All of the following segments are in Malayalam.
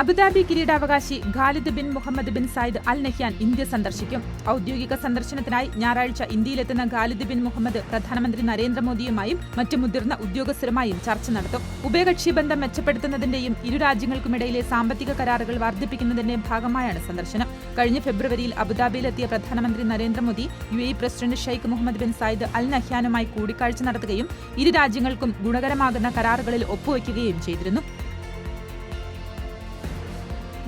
അബുദാബി കിരീടാവകാശി Khalid bin Mohammed bin Zayed Al Nahyan India സന്ദർശിക്കും. ഔദ്യോഗിക സന്ദർശനത്തിനായി ഞായറാഴ്ച ഇന്ത്യയിലെത്തുന്ന ഖാലിദ് ബിൻ മുഹമ്മദ് പ്രധാനമന്ത്രി നരേന്ദ്രമോദിയുമായും മറ്റ് മുതിർന്ന ഉദ്യോഗസ്ഥരുമായും ചർച്ച നടത്തും. ഉഭയകക്ഷി ബന്ധം മെച്ചപ്പെടുത്തുന്നതിന്റെയും ഇരു രാജ്യങ്ങൾക്കുമിടയിലെ സാമ്പത്തിക കരാറുകൾ വർദ്ധിപ്പിക്കുന്നതിന്റെയും ഭാഗമായാണ് സന്ദർശനം. കഴിഞ്ഞ ഫെബ്രുവരിയിൽ അബുദാബിയിലെത്തിയ പ്രധാനമന്ത്രി Narendra Modi U A president Sheikh Mohammed bin Zayed Al നഹ്യാനുമായി കൂടിക്കാഴ്ച നടത്തുകയും ഇരു രാജ്യങ്ങൾക്കും ഗുണകരമാകുന്ന കരാറുകളിൽ ഒപ്പുവയ്ക്കുകയും ചെയ്തിരുന്നു.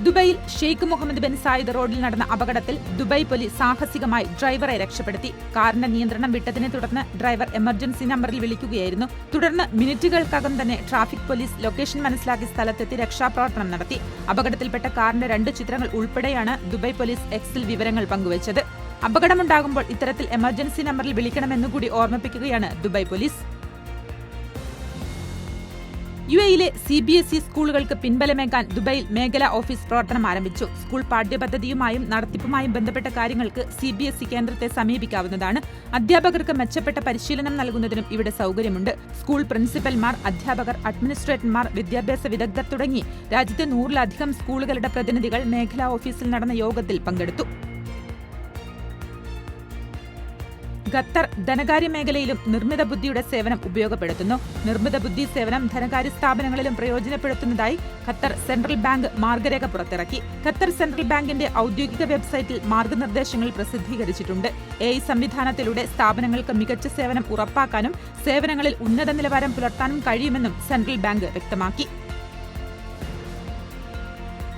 ദുബൈയിൽ ഷെയ്ഖ് മുഹമ്മദ് ബിൻ സായിദ് റോഡിൽ നടന്ന അപകടത്തിൽ ദുബായ് പോലീസ് സാഹസികമായി ഡ്രൈവറെ രക്ഷപ്പെടുത്തി. കാറിന്റെ നിയന്ത്രണം വിട്ടതിനെ തുടർന്ന് ഡ്രൈവർ എമർജൻസി നമ്പറിൽ വിളിക്കുകയായിരുന്നു. തുടർന്ന് മിനിറ്റുകൾക്കകം തന്നെ ട്രാഫിക് പോലീസ് ലൊക്കേഷൻ മനസ്സിലാക്കി സ്ഥലത്തെത്തി രക്ഷാപ്രവർത്തനം നടത്തി. അപകടത്തിൽപ്പെട്ട കാറിന്റെ രണ്ട് ചിത്രങ്ങൾ ഉൾപ്പെടെയാണ് ദുബായ് പോലീസ് എക്സിൽ വിവരങ്ങൾ പങ്കുവച്ചത്. അപകടമുണ്ടാകുമ്പോൾ ഇത്തരത്തിൽ എമർജൻസി നമ്പറിൽ വിളിക്കണമെന്നുകൂടി ഓർമ്മിപ്പിക്കുകയാണ് ദുബായ് പോലീസ്. യു എയിലെ സി ബി എസ് ഇ സ്കൂളുകൾക്ക് പിൻബലമേകാൻ ദുബൈയിൽ മേഖലാ ഓഫീസ് പ്രവർത്തനം ആരംഭിച്ചു. സ്കൂൾ പാഠ്യപദ്ധതിയുമായും നടത്തിപ്പുമായും ബന്ധപ്പെട്ട കാര്യങ്ങൾക്ക് സി ബി എസ് ഇ കേന്ദ്രത്തെ സമീപിക്കാവുന്നതാണ്. അധ്യാപകർക്ക് മെച്ചപ്പെട്ട പരിശീലനം നൽകുന്നതിനും ഇവിടെ സൗകര്യമുണ്ട്. സ്കൂൾ പ്രിൻസിപ്പൽമാർ അധ്യാപകർ അഡ്മിനിസ്ട്രേറ്റർമാർ വിദ്യാഭ്യാസ വിദഗ്ധർ തുടങ്ങി രാജ്യത്തെ നൂറിലധികം സ്കൂളുകളുടെ പ്രതിനിധികൾ മേഖലാ ഓഫീസിൽ നടന്ന യോഗത്തിൽ പങ്കെടുത്തു. ഖത്തർ ധനകാര്യ മേഖലയിലും നിർമ്മിത ബുദ്ധിയുടെ സേവനം ഉപയോഗപ്പെടുത്തുന്നു. നിർമ്മിത ബുദ്ധി സേവനം ധനകാര്യ സ്ഥാപനങ്ങളിലും പ്രയോജനപ്പെടുത്തുന്നതായി ഖത്തർ സെൻട്രൽ ബാങ്ക് മാർഗരേഖ പുറത്തിറക്കി. ഖത്തർ സെൻട്രൽ ബാങ്കിന്റെ ഔദ്യോഗിക വെബ്സൈറ്റിൽ മാർഗനിർദ്ദേശങ്ങൾ പ്രസിദ്ധീകരിച്ചിട്ടുണ്ട്. എ സംവിധാനത്തിലൂടെ സ്ഥാപനങ്ങൾക്ക് മികച്ച സേവനം ഉറപ്പാക്കാനും സേവനങ്ങളിൽ ഉന്നത നിലവാരം പുലർത്താനും കഴിയുമെന്നും സെൻട്രൽ ബാങ്ക് വ്യക്തമാക്കി.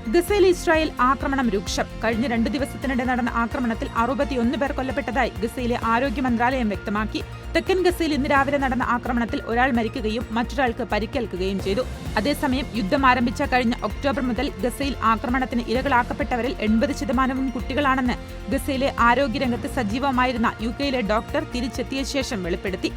ഗസയിൽ ഇസ്രായേൽ ആക്രമണം രൂക്ഷം. കഴിഞ്ഞ രണ്ട് ദിവസത്തിനിടെ നടന്ന ആക്രമണത്തിൽ അറുപത്തിയൊന്ന് പേർ കൊല്ലപ്പെട്ടതായി ഗസയിലെ ആരോഗ്യ മന്ത്രാലയം വ്യക്തമാക്കി. തെക്കൻ ഗസയിൽ ഇന്ന് രാവിലെ നടന്ന ആക്രമണത്തിൽ ഒരാൾ മരിക്കുകയും മറ്റൊരാൾക്ക് പരിക്കേൽക്കുകയും ചെയ്തു. അതേസമയം യുദ്ധം ആരംഭിച്ച കഴിഞ്ഞ ഒക്ടോബർ മുതൽ ഗസയിൽ ആക്രമണത്തിന് ഇരകളാക്കപ്പെട്ടവരിൽ എൺപത് ശതമാനവും കുട്ടികളാണെന്ന് ഗസയിലെ ആരോഗ്യരംഗത്ത് സജീവമായിരുന്ന യു കെയിലെ ഡോക്ടർ തിരിച്ചെത്തിയ ശേഷം വെളിപ്പെടുത്തി.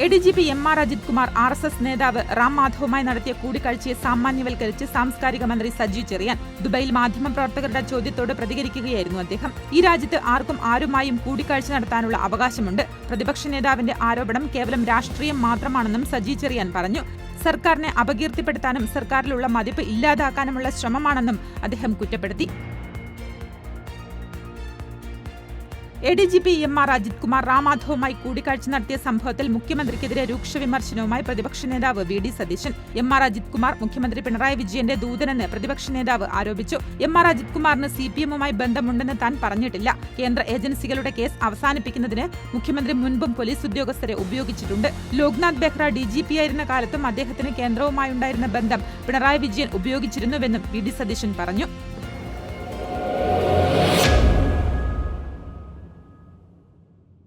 A D G P M R Ajith Kumar R S S നേതാവ് റാം മാധവുമായി നടത്തിയ കൂടിക്കാഴ്ചയെ സാമാന്യവൽക്കരിച്ച് സാംസ്കാരിക മന്ത്രി സജി ചെറിയാൻ ദുബൈയിൽ മാധ്യമപ്രവർത്തകരുടെ ചോദ്യത്തോട് പ്രതികരിക്കുകയായിരുന്നു അദ്ദേഹം. ഈ രാജ്യത്ത് ആർക്കും ആരുമായും കൂടിക്കാഴ്ച നടത്താനുള്ള അവകാശമുണ്ട്. പ്രതിപക്ഷ നേതാവിന്റെ ആരോപണം കേവലം രാഷ്ട്രീയം മാത്രമാണെന്നും സജി ചെറിയാൻ പറഞ്ഞു. സർക്കാരിനെ അപകീർത്തിപ്പെടുത്താനും സർക്കാരിലുള്ള മതിപ്പ് ഇല്ലാതാക്കാനുമുള്ള ശ്രമമാണെന്നും അദ്ദേഹം കുറ്റപ്പെടുത്തി. A D G P M R Ajith Kumar റാമാധവുമായി കൂടിക്കാഴ്ച നടത്തിയ സംഭവത്തിൽ മുഖ്യമന്ത്രിക്കെതിരെ രൂക്ഷ വിമർശനവുമായി പ്രതിപക്ഷ നേതാവ് V D Satheesan. M R Ajith Kumar മുഖ്യമന്ത്രി പിണറായി വിജയന്റെ ദൂതനെന്ന് പ്രതിപക്ഷ നേതാവ് ആരോപിച്ചു. എം ആർ അജിത് കുമാറിന് സി പി എമ്മുമായി ബന്ധമുണ്ടെന്ന് താൻ പറഞ്ഞിട്ടില്ല. കേന്ദ്ര ഏജൻസികളുടെ കേസ് അവസാനിപ്പിക്കുന്നതിന് മുഖ്യമന്ത്രി മുൻപും പോലീസ് ഉദ്യോഗസ്ഥരെ ഉപയോഗിച്ചിട്ടുണ്ട്. Loknath Behra D G P ആയിരുന്ന കാലത്തും അദ്ദേഹത്തിന് കേന്ദ്രവുമായുണ്ടായിരുന്ന ബന്ധം പിണറായി വിജയൻ ഉപയോഗിച്ചിരുന്നുവെന്നും വി ഡി സതീശൻ പറഞ്ഞു.